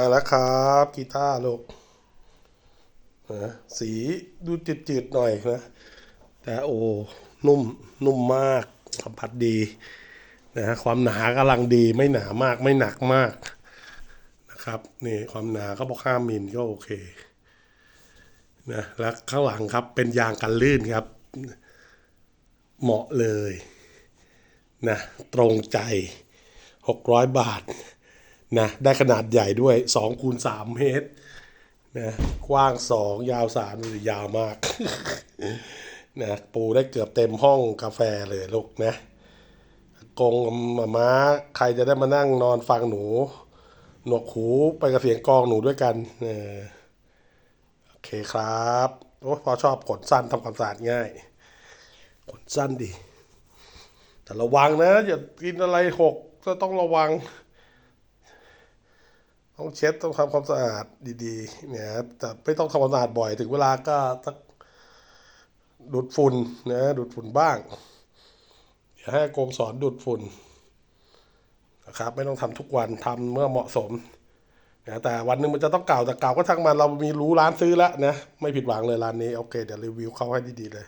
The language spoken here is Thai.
มาแล้วครับกีตาร์ลูกนะสีดูจืดๆหน่อยนะแต่โอ้นุ่มนุ่มมากสัมผัสดีนะฮะความหนากำลังดีไม่หนามากไม่หนักมากนะครับนี่ความหนาเขาบอกห้ามิลก็โอเคนะแล้วข้างหลังครับเป็นยางกันลื่นครับ เหมาะเลยนะตรงใจหกร้อยบาท นะได้ขนาดใหญ่ด้วยสองคูณสามเมตรนะกว้างสองยาวสามยาวมากนะปูได้เกือบเต็มห้องกาแฟเลยลูกนะกงมาม้าใครจะได้มานั่งนอนฟังหนู หนวกหูไปกับเสียงกองหนูด้วยกันเออโอเคครับโอ้พอชอบขนสั้นทำความสะอาดง่ายขนสั้นดี แต่ระวังนะ อย่ากินอะไรหกก็ต้องระวัง ต้องเช็ดต้องทำความสะอาดดีๆ เนี่ยแต่ไม่ต้องทำความสะอาดบ่อยถึงเวลาก็สักดูดฝุ่นนะดูดฝุ่นบ้างอย่าให้อากงสอนดูดฝุ่นนะครับ ไม่ต้องทำทุกวันทำเมื่อเหมาะสมนะแต่วันนึงมันจะต้องเก่าแต่เก่าก็ทั้งมันเรามีรู้ร้านซื้อแล้วนะไม่ผิดหวังเลยร้านนี้โอเคเดี๋ยวรีวิวเข้าให้ดีๆเลย